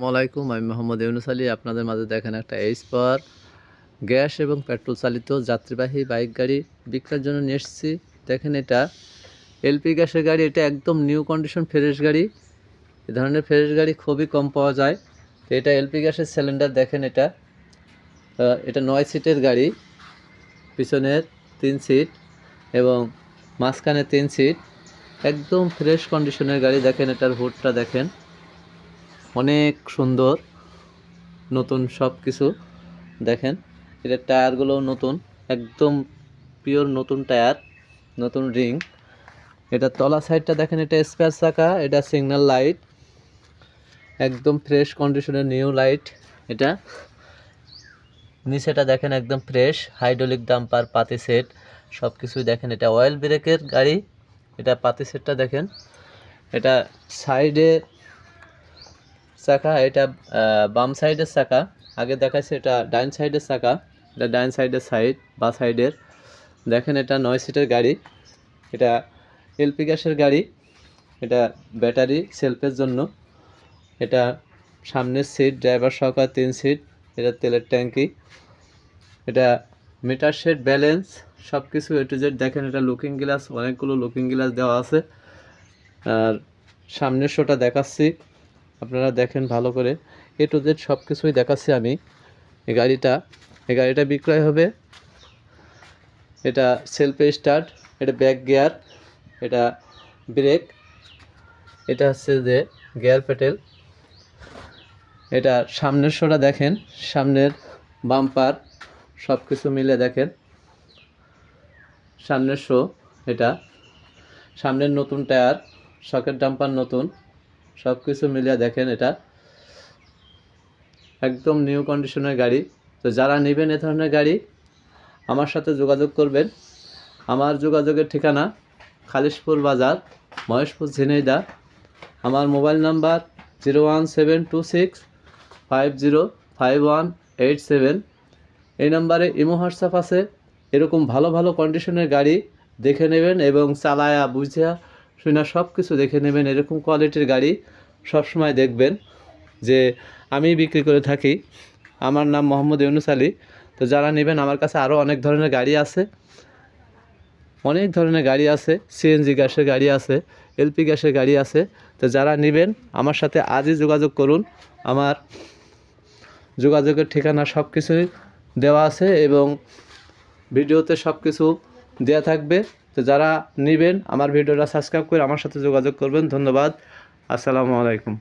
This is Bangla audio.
আসসালামাইকুম আমি মোহাম্মদ ইউনুস আলী। আপনাদের মাঝে দেখেন একটা এইচ পাওয়ার গ্যাস এবং পেট্রোল চালিত যাত্রীবাহী বাইক গাড়ি বিক্রয়ের জন্য নিয়ে এসেছি। দেখেন এটা, এলপি গ্যাসের গাড়ি, এটা একদম নিউ কন্ডিশন ফ্রেশ গাড়ি। এ ধরনের ফ্রেশ গাড়ি খুবই কম পাওয়া যায়। তো এটা এলপি গ্যাসের সিলিন্ডার, দেখেন এটা। এটা নয় সিটের গাড়ি, পিছনের তিন সিট এবং মাঝখানে তিন সিট। একদম ফ্রেশ কন্ডিশনের গাড়ি, দেখেন এটার হুডটা দেখেন। অনেক সুন্দর, নতুন সব কিছু দেখেন এটার টায়ারগুলো নতুন, একদম পিওর নতুন টায়ার, নতুন রিং। এটা তলা সাইডটা দেখেন, এটা স্পেয়ার চাকা এটা সিগন্যাল লাইট, একদম ফ্রেশ কন্ডিশনের নিউ লাইট। এটা নিচেটা দেখেন, একদম ফ্রেশ, হাইড্রোলিক ডাম্পার, পাতি সেট সব কিছুই দেখেন। এটা অয়েল ব্রেকের গাড়ি, এটা পাতি সেটটা দেখেন। এটা সাইডে চাকা এটা বাম সাইডের চাকা আগে দেখাচ্ছে এটা ডাইন সাইডের চাকা এটা ডাইন সাইডের সাইড বা সাইডের দেখেন এটা নয় সিটের গাড়ি। এটা এলপি গ্যাসের গাড়ি। এটা ব্যাটারি সেলফের জন্য। এটা সামনের সিট ড্রাইভার সহকার তিন সিট এটা তেলের ট্যাঙ্কি। এটা মিটার শেড ব্যালেন্স সব কিছু এ টু জেড দেখেন এটা লুকিং গ্লাস অনেকগুলো লুকিং গ্লাস দেওয়া আছে। আর সামনের শোটা দেখাচ্ছি। আপনারা দেখেন ভালো করে। এ টু জেড সব কিছুই দেখাচ্ছি আমি। এই গাড়িটা এই গাড়িটা বিক্রয় হবে। এটা সেলফে স্টার্ট এটা ব্যাক গিয়ার এটা ব্রেক এটা হচ্ছে যে গিয়ার পেটেল এটা সামনের শোটা দেখেন, সামনের বাম্পার সব কিছু মিলে দেখেন। সামনের শো এটা। সামনের নতুন টায়ার শকের ডাম্পার নতুন। সব কিছু মিলিয়ে দেখেন এটা। একদম নিউ কন্ডিশনের গাড়ি। তো যারা নেবেন এ ধরনের গাড়ি, আমার সাথে যোগাযোগ করবেন। আমার যোগাযোগের ঠিকানা খালিশপুর বাজার, মহেশপুর ঝিনাইদা। আমার mobile number zero one seven two six five zero five one eight seven এই নাম্বারে ইমো, হোয়াটসঅ্যাপ আছে। এরকম ভালো ভালো কন্ডিশনের গাড়ি দেখে নেবেন এবং চালায়া, বুঝিয়া শুনে সব কিছু দেখে নেবেন, এরকম কোয়ালিটির গাড়ি সবসময় দেখবেন। যে আমি বিক্রি করে থাকি, আমার নাম মোহাম্মদ ইউনুস আলী। তো যারা নেবেন, আমার কাছে আরও অনেক ধরনের গাড়ি আছে। অনেক ধরনের গাড়ি আছে সিএনজি গ্যাসের গাড়ি আছে এলপি গ্যাসের গাড়ি আছে। তো যারা নেবেন, আমার সাথে আজই যোগাযোগ করুন। আমার যোগাযোগের ঠিকানা সব কিছুই দেওয়া আছে এবং ভিডিওতে সব কিছু দেওয়া থাকবে। তো যারা নেবেন আমার ভিডিওটা সাবস্ক্রাইব করে আমার সাথে যোগাযোগ করবেন। ধন্যবাদ। আসসালামু আলাইকুম।